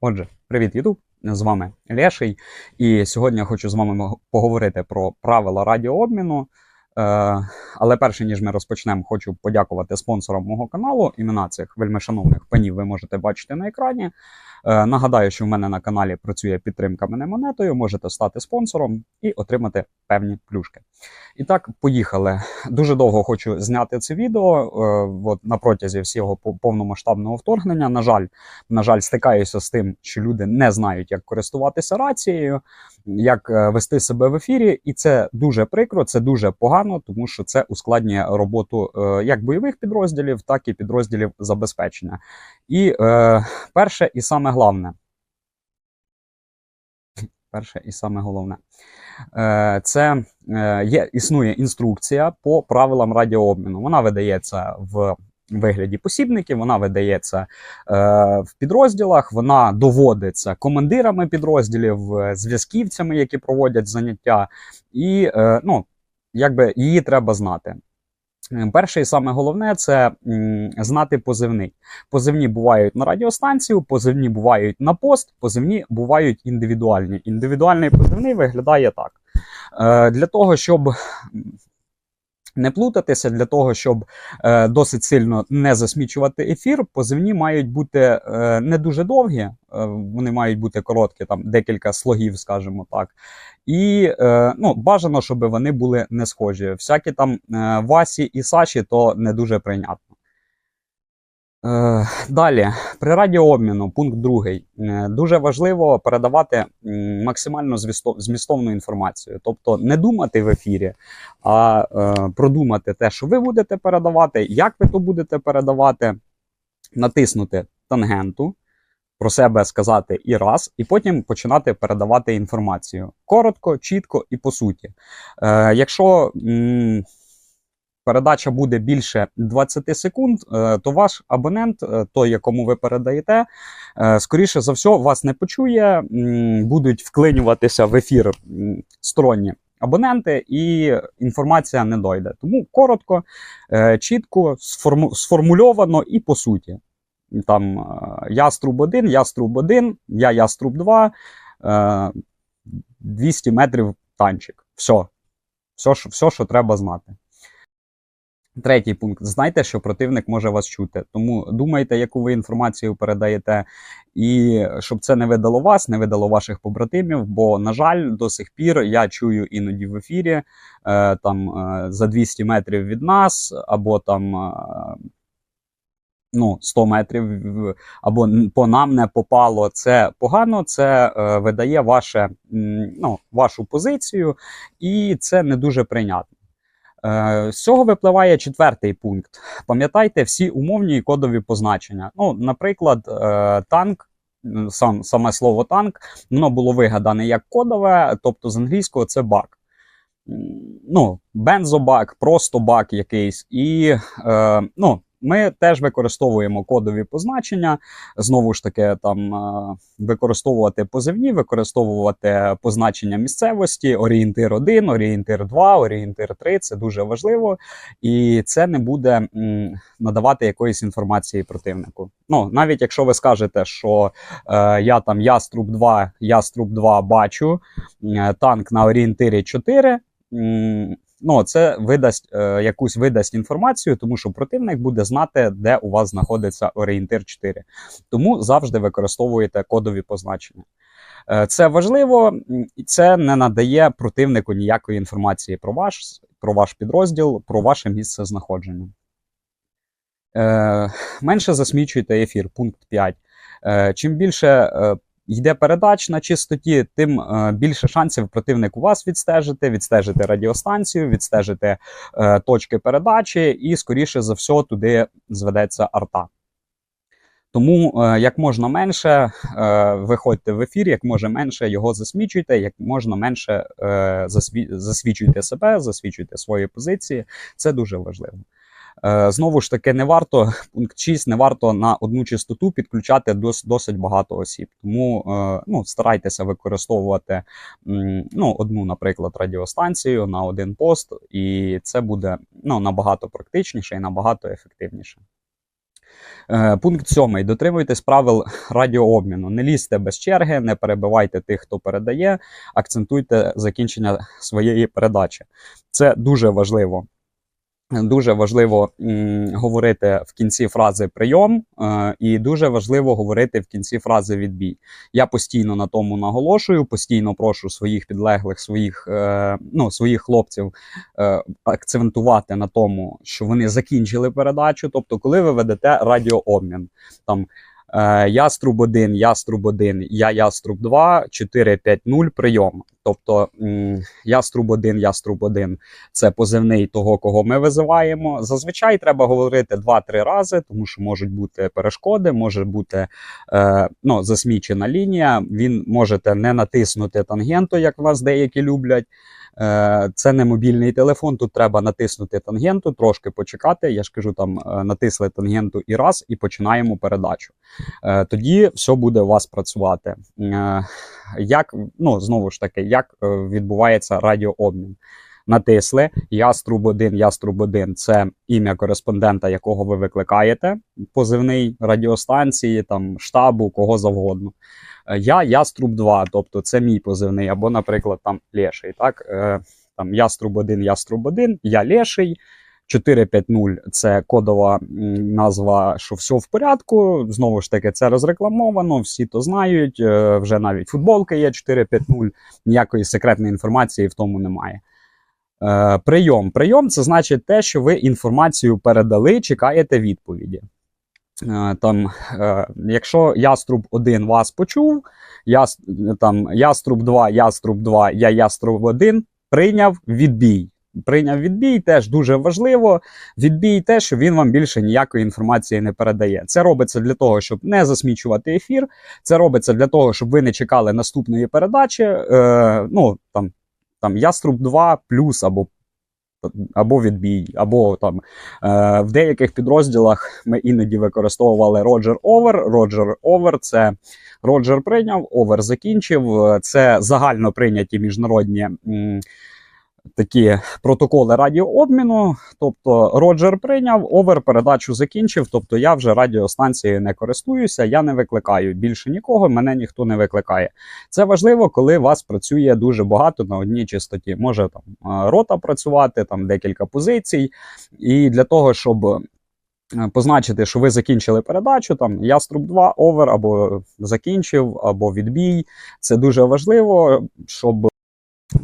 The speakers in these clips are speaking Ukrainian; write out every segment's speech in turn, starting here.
Отже, привіт, Ютуб! З вами Леший. І сьогодні я хочу з вами поговорити про правила радіообміну. Е, але перше ніж ми розпочнемо, хочу подякувати спонсорам мого каналу. Імена цих вельмишановних панів ви можете бачити на екрані. Е, нагадаю, що в мене на каналі працює підтримка мене монетою. Можете стати спонсором і отримати певні плюшки. І так, поїхали. Дуже довго хочу зняти це відео. Е, от на протязі всього повномасштабного вторгнення. На жаль, на жаль, стикаюся з тим, що люди не знають, як користуватися рацією, як е, вести себе в ефірі, і це дуже прикро, це дуже погано, тому що це ускладнює роботу як бойових підрозділів, так і підрозділів забезпечення. І е, перше і саме головне. Перше і саме головне. Е, це е, є, існує інструкція по правилам радіообміну. Вона видається в вигляді посібників, вона видається е, в підрозділах, вона доводиться командирами підрозділів, зв'язківцями, які проводять заняття, і ну, якби її треба знати. Перше і саме головне це знати позивний. Позивні бувають на радіостанцію, позивні бувають на пост, позивні бувають індивідуальні. Індивідуальний позивний виглядає так. Е, для того, щоб не плутатися, для того, щоб е, досить сильно не засмічувати ефір, позивні мають бути е, не дуже довгі, е, вони мають бути короткі, там декілька слогів, скажімо так. І е, ну, бажано, щоб вони були не схожі. Всякі там е, Васі і Саші то не дуже прийнятно. Е, далі, при радіообміну, пункт другий. Е, дуже важливо передавати максимально змістовну інформацію. Тобто не думати в ефірі, а е, продумати те, що ви будете передавати, як ви то будете передавати, натиснути тангенту, про себе сказати і раз, і потім починати передавати інформацію. Коротко, чітко і по суті. Якщо передача буде більше 20 секунд, е, то ваш абонент, е, той, якому ви передаєте, е, скоріше за все, вас не почує, будуть вклинюватися в ефір сторонні абоненти, і інформація не дойде. Тому коротко, чітко, сформульовано і по суті. Там Яструб 1, Яструб 1, я Яструб 2, 200 метрів танчик. Все. Все, все, що треба знати. Третій пункт. Знайте, що противник може вас чути. Тому думайте, яку ви інформацію передаєте, і щоб це не видало вас, не видало ваших побратимів. Бо, на жаль, до сих пір я чую іноді в ефірі е, там е, за 200 метрів від нас, або там. Е, Ну, 100 метрів або по нам не попало. Це погано, це е, видає ваше, ну, вашу позицію, і це не дуже прийнятно. Е, з цього випливає четвертий пункт. Пам'ятайте всі умовні і кодові позначення. Ну, Наприклад, е, танк, сам, саме слово танк, воно було вигадане як кодове, тобто з англійського це бак. Ну, Бензобак, просто бак якийсь. І е, ну, ми теж використовуємо кодові позначення. Знову ж таки, там е, використовувати позивні, використовувати позначення місцевості, орієнтир 1, орієнтир 2, орієнтир 3 це дуже важливо, і це не буде надавати якоїсь інформації противнику. Ну, навіть якщо ви скажете, що е, я там Яструб 2, Яструб 2 бачу, е, танк на орієнтирі 4 ну це видасть е, якусь видасть інформацію, тому що противник буде знати, де у вас знаходиться орієнтир 4. Тому завжди використовуєте кодові позначення. Е, це важливо, і це не надає противнику ніякої інформації про ваш про ваш підрозділ, про ваше місце знаходження. Е, Менше засмічуйте ефір, пункт 5. Е, Чим більше е, йде передач на чистоті, тим е, більше шансів противник у вас відстежити, відстежити радіостанцію, відстежити е, точки передачі, і, скоріше за все, туди зведеться арта. Тому е, як можна менше виходьте в ефір, як може менше його засвічуйте, як можна менше засвічуйте себе, засвічуйте свої позиції. Це дуже важливо. Е, знову ж таки, не варто пункт 6, не варто на одну частоту підключати дос, досить багато осіб. Тому е, ну, старайтеся використовувати ну, одну, наприклад, радіостанцію на один пост, і це буде ну, набагато практичніше і набагато ефективніше. Е, Пункт сьомий. Дотримуйтесь правил радіообміну. Не лізьте без черги, не перебивайте тих, хто передає, акцентуйте закінчення своєї передачі. Це дуже важливо. Дуже важливо говорити в кінці фрази прийом, е, і дуже важливо говорити в кінці фрази відбій. Я постійно на тому наголошую, постійно прошу своїх підлеглих, своїх, е, ну, своїх хлопців е, акцентувати на тому, що вони закінчили передачу. Тобто, коли ви ведете радіообмін, там яструб 1, яструб 1, я яструб 2, 4, 5, 0, прийом. Тобто яструб 1, яструб 1 це позивний того, кого ми визиваємо. Зазвичай треба говорити 2-3 рази, тому що можуть бути перешкоди, може бути е, ну, засмічена лінія. Він можете не натиснути тангенту, як вас деякі люблять. Е, це не мобільний телефон. Тут треба натиснути тангенту, трошки почекати. Я ж кажу, там е, натисли тангенту і раз, і починаємо передачу. Е, тоді все буде у вас працювати. Як ну знову ж таки, як відбувається радіообмін? Натисли Яструб 1, Яструб 1 це ім'я кореспондента, якого ви викликаєте, позивний радіостанції, там штабу, кого завгодно. Е, Я Яструб 2, тобто це мій позивний, або, наприклад, там Леший. Так? Е, Там Яструб 1, Яструб 1, я Леший. 450 це кодова назва, що все в порядку. Знову ж таки, це розрекламовано, всі то знають. е, Вже навіть футболки є 450, ніякої секретної інформації в тому немає. Прийом. Прийом це значить те, що ви інформацію передали, чекаєте відповіді. Е, Там, е, якщо яструб 1 вас почув, яс, там, яструб 2, яструб 2, я яструб 1 прийняв відбій. Прийняв відбій теж дуже важливо. Відбій те, що він вам більше ніякої інформації не передає. Це робиться для того, щоб не засмічувати ефір. Це робиться для того, щоб ви не чекали наступної передачі. Е, ну там, там Яструб 2 плюс або або відбій, або там е, в деяких підрозділах ми іноді використовували Роджер Овер. Роджер Овер це Роджер прийняв, Овер закінчив. Це загально прийняті міжнародні м, такі протоколи радіообміну. Тобто Роджер прийняв, Овер передачу закінчив. Тобто я вже радіостанцією не користуюся, я не викликаю більше нікого, мене ніхто не викликає. Це важливо, коли вас працює дуже багато на одній частоті. Може там е, рота працювати, там декілька позицій. І для того, щоб е, позначити, що ви закінчили передачу, там Яструб 2, овер, або закінчив, або відбій. Це дуже важливо, щоб.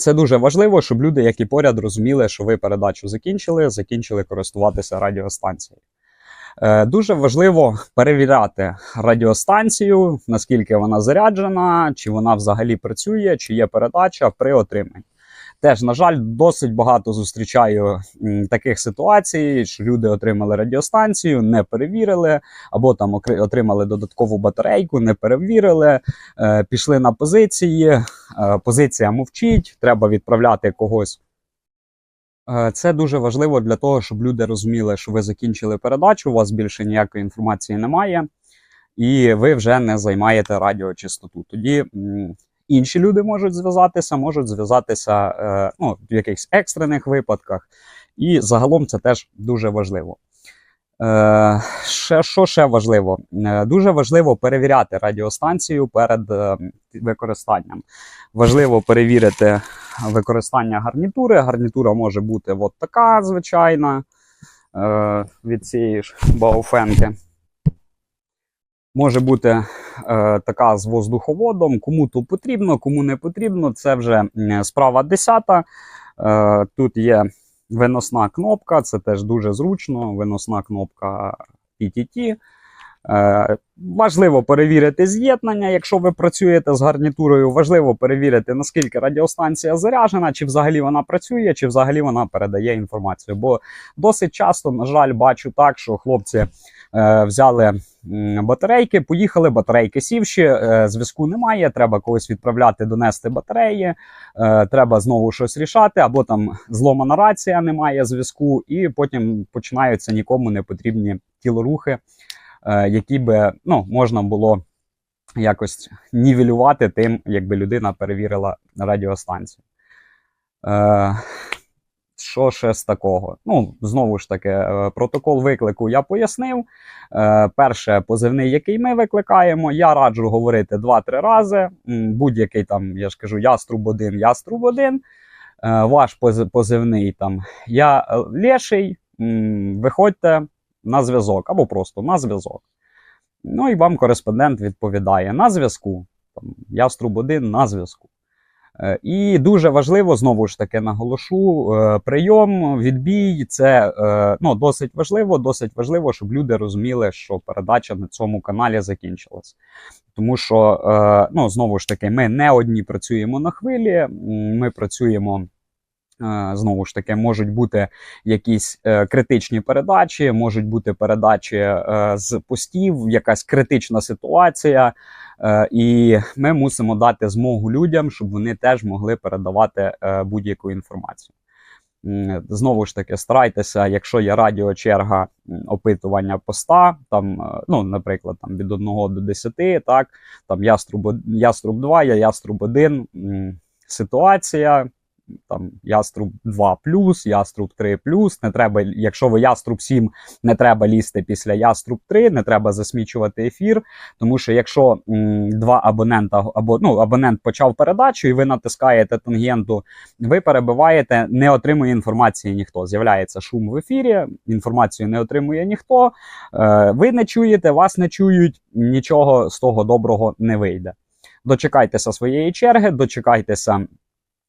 Це дуже важливо, щоб люди, які поряд, розуміли, що ви передачу закінчили, закінчили користуватися радіостанцією. Е, Дуже важливо перевіряти радіостанцію, наскільки вона заряджена, чи вона взагалі працює, чи є передача при отриманні. Теж, на жаль, досить багато зустрічаю таких ситуацій, що люди отримали радіостанцію, не перевірили, або там отримали додаткову батарейку, не перевірили, е, пішли на позиції, е, позиція мовчить, треба відправляти когось. Е, Це дуже важливо для того, щоб люди розуміли, що ви закінчили передачу, у вас більше ніякої інформації немає, і ви вже не займаєте радіочастоту. Тоді інші люди можуть зв'язатися, можуть зв'язатися е, ну, в якихось екстрених випадках. І загалом це теж дуже важливо. Е, ще, що ще важливо? Е, дуже важливо перевіряти радіостанцію перед е, використанням. Важливо перевірити використання гарнітури. Гарнітура може бути от така звичайна е, від цієї ж Бауфенки. Може бути е, така з воздуховодом. Кому то потрібно, кому не потрібно. Це вже справа 10. Е, тут є виносна кнопка, це теж дуже зручно. Виносна кнопка PTT. Е, важливо перевірити з'єднання, якщо ви працюєте з гарнітурою. Важливо перевірити, наскільки радіостанція заряджена, чи взагалі вона працює, чи взагалі вона передає інформацію. Бо досить часто, на жаль, бачу так, що хлопці взяли батарейки, поїхали, батарейки сівші, е, зв'язку немає. Треба когось відправляти, донести батареї, е, треба знову щось рішати, або там зломана рація, немає зв'язку, і потім починаються нікому не потрібні тілорухи е, які би ну, можна було якось нівелювати тим, якби людина перевірила радіостанцію. Що ще з такого? Ну, знову ж таки, е, протокол виклику я пояснив. Е, Перше, позивний, який ми викликаємо, я раджу говорити 2-3 рази. Будь-який там, я ж кажу, яструб 1, яструб 1. Е, Ваш позивний там я леший. Виходьте на зв'язок або просто на зв'язок. Ну і вам кореспондент відповідає на зв'язку. Яструб 1 на зв'язку. Е, І дуже важливо, знову ж таки наголошу, е, прийом, відбій це е, ну, досить важливо, досить важливо, щоб люди розуміли, що передача на цьому каналі закінчилась. Тому що, ну, знову ж таки, ми не одні працюємо на хвилі, ми працюємо. Е, Знову ж таки, можуть бути якісь е, критичні передачі, можуть бути передачі е, з постів, якась критична ситуація, і ми мусимо дати змогу людям, щоб вони теж могли передавати будь-яку інформацію. Знову ж таки, старайтеся, якщо є радіочерга опитування поста, там, ну, наприклад, там від 1 до 10, так, там яструб, яструб 2, я яструб 1, ситуація, там яструб 2 яструб 3 Не треба, якщо ви яструб 7, не треба лізти після яструб 3, не треба засмічувати ефір. Тому що якщо м, два абонента або ну, абонент почав передачу, і ви натискаєте тангенту, ви перебиваєте, не отримує інформації ніхто. З'являється шум в ефірі, інформацію не отримує ніхто. Е, ви не чуєте, вас не чують, нічого з того доброго не вийде. Дочекайтеся своєї черги, дочекайтеся.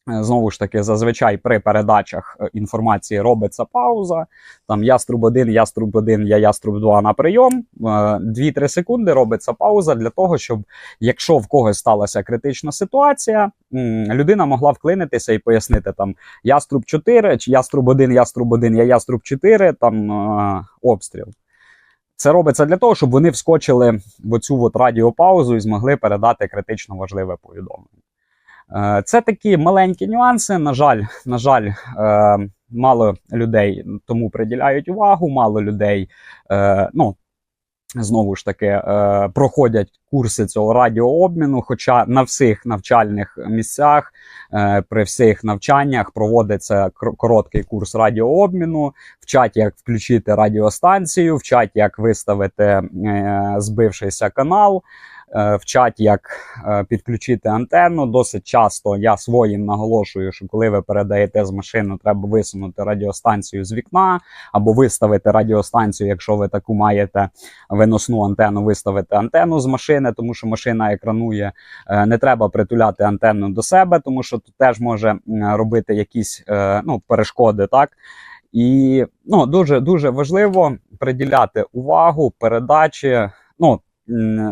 Е, Знову ж таки, зазвичай при передачах е, інформації робиться пауза. Там яструб 1, яструб 1, я яструб 2 на прийом. Е, 2-3 секунди робиться пауза для того, щоб якщо в когось сталася критична ситуація, людина могла вклинитися і пояснити там яструб 4, чи яструб 1, яструб 1, я яструб 4, там е, обстріл. Це робиться для того, щоб вони вскочили в оцю от радіопаузу і змогли передати критично важливе повідомлення. Е, Це такі маленькі нюанси. На жаль, на жаль, е, мало людей тому приділяють увагу, мало людей, е, ну. Знову ж таки, проходять курси цього радіообміну. Хоча на всіх навчальних місцях, при всіх навчаннях проводиться короткий курс радіообміну, вчать, як включити радіостанцію, вчать, як виставити збившийся канал, вчать, як е, підключити антенну. Досить часто я своїм наголошую, що коли ви передаєте з машини, треба висунути радіостанцію з вікна або виставити радіостанцію, якщо ви таку маєте виносну антенну, виставити антенну з машини, тому що машина екранує. Е, Не треба притуляти антенну до себе, тому що тут теж може робити якісь е, ну, перешкоди, так. І ну, дуже дуже важливо приділяти увагу передачі. Ну,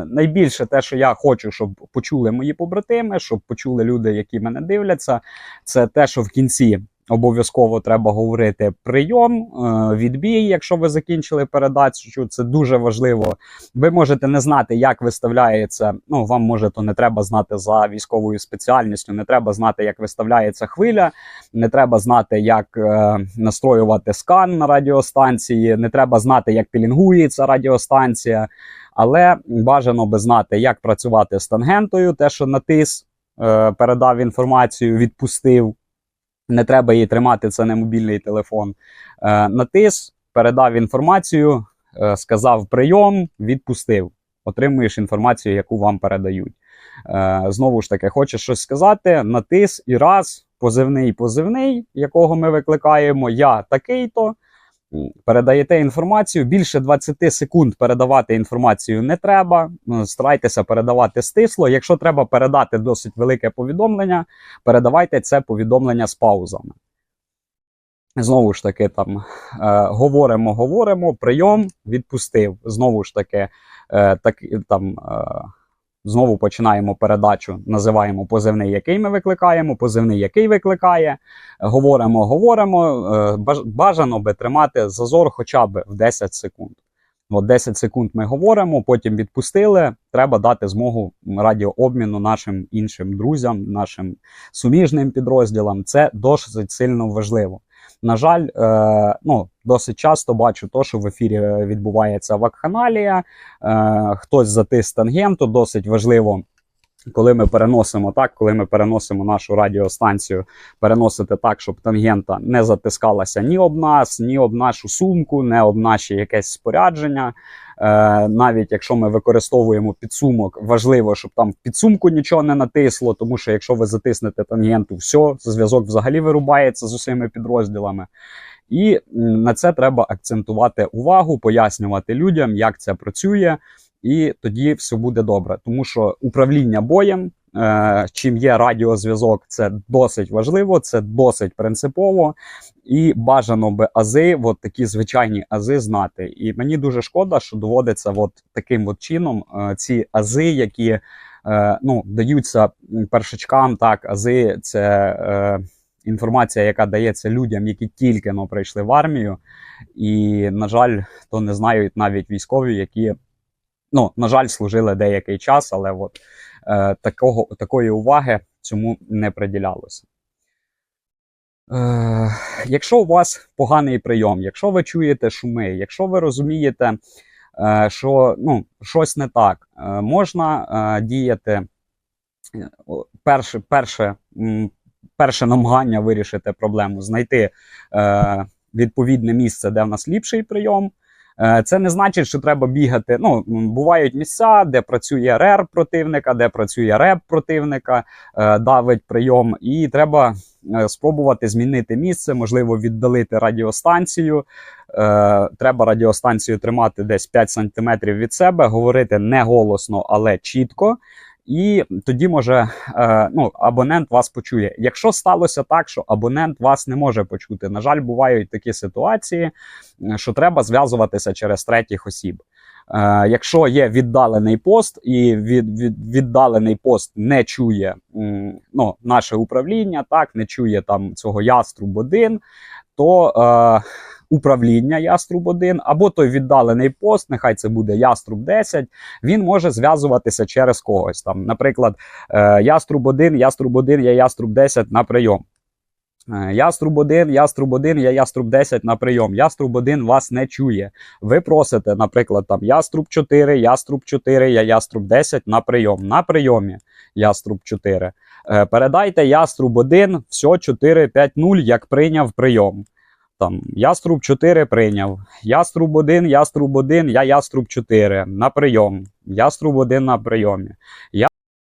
найбільше те, що я хочу, щоб почули мої побратими, щоб почули люди, які мене дивляться, це те, що в кінці обов'язково треба говорити прийом, е, відбій, якщо ви закінчили передачу. Це дуже важливо. Ви можете не знати, як виставляється. Ну, вам може то не треба знати за військовою спеціальністю, не треба знати, як виставляється хвиля, не треба знати, як е, настроювати скан на радіостанції, не треба знати, як пілінгується радіостанція. Але бажано би знати, як працювати з тангентою, те, що натис е, передав інформацію, відпустив. Не треба її тримати, це не мобільний телефон. Е, натис, передав інформацію, е, сказав прийом, відпустив. Отримуєш інформацію, яку вам передають. Знову ж таки, хочеш щось сказати, натис і раз, позивний, позивний, якого ми викликаємо, я такий-то. Передаєте інформацію. Більше 20 секунд передавати інформацію не треба. Ну, Старайтеся передавати стисло. Якщо треба передати досить велике повідомлення, передавайте це повідомлення з паузами. Знову ж таки, там е, говоримо, говоримо, прийом відпустив. Знову ж таки, е, так, там, е, знову починаємо передачу, називаємо позивний, який ми викликаємо, позивний, який викликає. Говоримо, говоримо. Е, бажано би тримати зазор хоча б в 10 секунд. От 10 секунд ми говоримо, потім відпустили. Треба дати змогу радіообміну нашим іншим друзям, нашим суміжним підрозділам. Це досить сильно важливо. На жаль, е, ну, досить часто бачу то, що в ефірі відбувається вакханалія, е, хтось затис тангенту, досить важливо Коли ми переносимо так, коли ми переносимо нашу радіостанцію, переносити так, щоб тангента не затискалася ні об нас, ні об нашу сумку, не об наші якесь спорядження. Е, навіть якщо ми використовуємо підсумок, важливо, щоб там в підсумку нічого не натисло, тому що якщо ви затиснете тангенту, все, зв'язок взагалі вирубається з усіми підрозділами. І на це треба акцентувати увагу, пояснювати людям, як це працює, і тоді все буде добре. Тому що управління боєм, чим є радіозв'язок, це досить важливо, це досить принципово. І бажано би ази, от такі звичайні ази знати. І мені дуже шкода, що доводиться от таким от чином е, ці ази, які е, ну, даються першачкам, так, ази це. Е, Інформація, яка дається людям, які тільки но прийшли в армію, і, на жаль, то не знають навіть військові, які, ну, на жаль, служили деякий час, але от е, такого, такої уваги цьому не приділялося. Е, якщо у вас поганий прийом, якщо ви чуєте шуми, якщо ви розумієте, е, що ну, щось не так, е, можна е, діяти е, перше, перше, перше намагання вирішити проблему, знайти е, відповідне місце, де в нас ліпший прийом. Е, Це не значить, що треба бігати. Ну, бувають місця, де працює РЕР противника, де працює РЕП противника, е, давить прийом, і треба е, спробувати змінити місце, можливо, віддалити радіостанцію. Треба радіостанцію тримати десь 5 см від себе, говорити не голосно, але чітко. І тоді може е, ну, абонент вас почує. Якщо сталося так, що абонент вас не може почути, на жаль, бувають такі ситуації, е, що треба зв'язуватися через третіх осіб. Е, якщо є віддалений пост, і від, від, віддалений пост не чує ну, наше управління, так не чує там цього яструб 1 то е, управління яструб 1 або той віддалений пост, нехай це буде яструб 10, він може зв'язуватися через когось. Там, наприклад, е, яструб 1, яструб 1, я яструб 10 на прийом. Е, Яструб 1, яструб 1, я яструб 10 на прийом. Яструб 1 вас не чує. Ви просите, наприклад, там яструб 4, яструб 4, я яструб 10 на прийом. На прийомі яструб 4. Е, Передайте яструб 1, все 4, 5, 0, як прийняв прийом. Там яструб 4 прийняв. Яструб 1, яструб 1, я яструб 4 на прийом. Яструб 1 на прийомі. Я...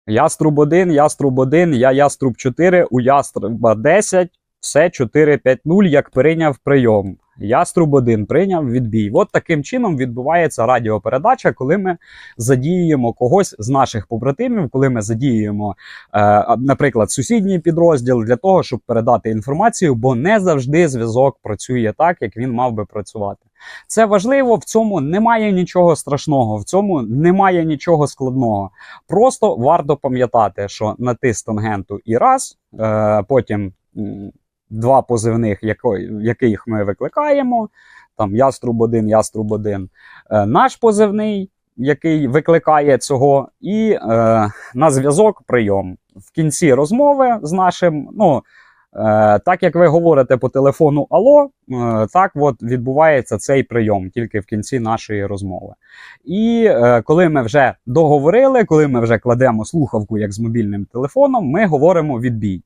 Яструб 1, яструб 1, я яструб 4, у яструба 10, все 4, 5, 0, як прийняв прийом. Яструб 1 прийняв відбій. От таким чином відбувається радіопередача, коли ми задіюємо когось з наших побратимів, коли ми задіюємо, е, наприклад, сусідній підрозділ для того, щоб передати інформацію, бо не завжди зв'язок працює так, як він мав би працювати. Це важливо, в цьому немає нічого страшного, в цьому немає нічого складного. Просто варто пам'ятати, що натис тангенту і раз, е, потім два позивних, яких ми викликаємо. Там яструб 1, яструб 1. Е, наш позивний, який викликає цього, і е, на зв'язок прийом. В кінці розмови з нашим, ну. Е, так як ви говорите по телефону Алло, е, так от відбувається цей прийом тільки в кінці нашої розмови. І е, коли ми вже договорили, коли ми вже кладемо слухавку як з мобільним телефоном, ми говоримо відбій.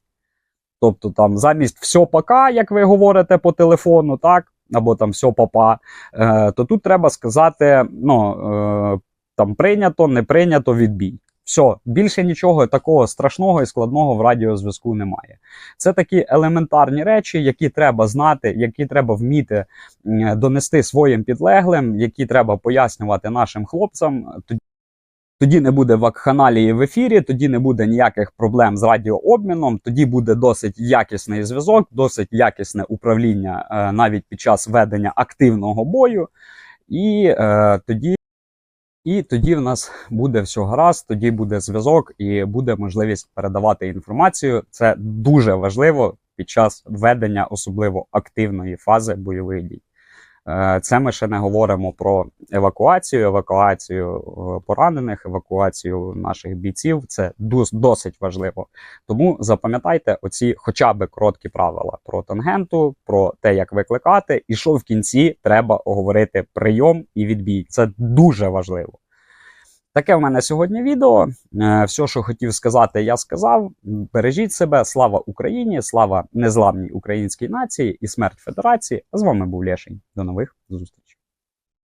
Тобто там замість все пока, як ви говорите по телефону, так, або там все папа, е, то тут треба сказати: ну, е, там прийнято, не прийнято відбій. Все, більше нічого такого страшного і складного в радіозв'язку немає. Це такі елементарні речі, які треба знати, які треба вміти донести своїм підлеглим, які треба пояснювати нашим хлопцям. Тоді- не буде вакханалії в ефірі, тоді не буде ніяких проблем з радіообміном, тоді буде досить якісний зв'язок, досить якісне управління е, навіть під час ведення активного бою. І е, тоді і тоді в нас буде все гаразд, тоді буде зв'язок і буде можливість передавати інформацію. Це дуже важливо під час ведення особливо активної фази бойових дій. Е, Це ми ще не говоримо про евакуацію, евакуацію е, поранених, евакуацію наших бійців. Це дос- досить важливо. Тому запам'ятайте оці хоча б короткі правила про тангенту, про те, як викликати, і що в кінці треба говорити прийом і відбій. Це дуже важливо. Таке в мене сьогодні відео. Е, Все, що хотів сказати, я сказав. Бережіть себе, слава Україні, слава незламній українській нації і смерть Федерації. А з вами був Лєшень. До нових зустрічей.